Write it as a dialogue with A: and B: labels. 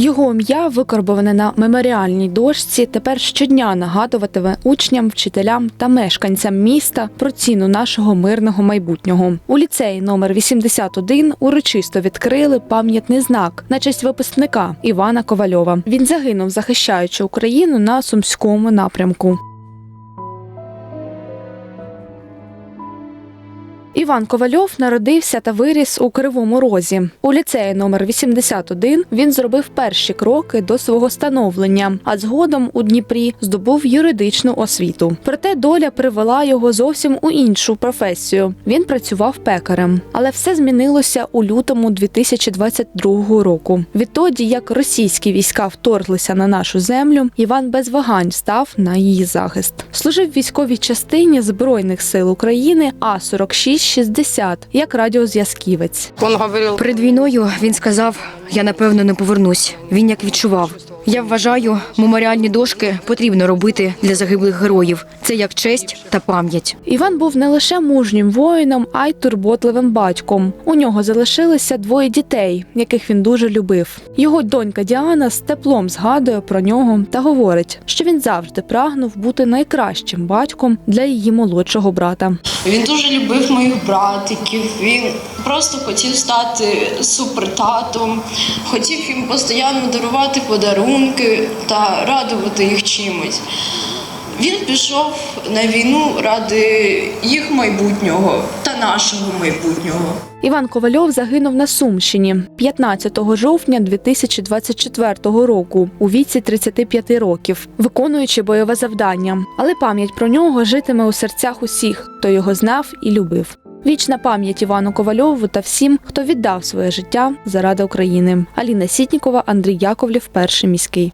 A: Його ім'я, викарбоване на меморіальній дошці, тепер щодня нагадуватиме учням, вчителям та мешканцям міста про ціну нашого мирного майбутнього. У ліцеї номер 81 урочисто відкрили пам'ятний знак на честь випускника Івана Ковальова. Він загинув, захищаючи Україну на сумському напрямку. Іван Ковальов народився та виріс у Кривому Розі. У ліцеї номер 81 він зробив перші кроки до свого становлення, а згодом у Дніпрі здобув юридичну освіту. Проте доля привела його зовсім у іншу професію. Він працював пекарем, але все змінилося у лютому 2022 року. Відтоді, як російські війська вторглися на нашу землю, Іван без вагань став на її захист. Служив військовій частині Збройних сил України А 4660 як радіозв'язківець.
B: Перед війною він сказав: я напевно не повернусь. Він як відчував. Я вважаю, меморіальні дошки потрібно робити для загиблих героїв. Це як честь та пам'ять.
A: Іван був не лише мужнім воїном, а й турботливим батьком. У нього залишилися двоє дітей, яких він дуже любив. Його донька Діана з теплом згадує про нього та говорить, що він завжди прагнув бути найкращим батьком для її молодшого брата.
C: Він дуже любив моїх братиків. Він просто хотів стати супертатом, хотів їм постійно дарувати подарунки та радувати їх чимось. Він пішов на війну ради їх майбутнього та нашого майбутнього.
A: Іван Ковальов загинув на Сумщині 15 жовтня 2024 року у віці 35 років, виконуючи бойове завдання. Але пам'ять про нього житиме у серцях усіх, хто його знав і любив. Вічна пам'ять Івану Ковальову та всім, хто віддав своє життя заради України. Аліна Сітнікова, Андрій Яковлів, перший міський.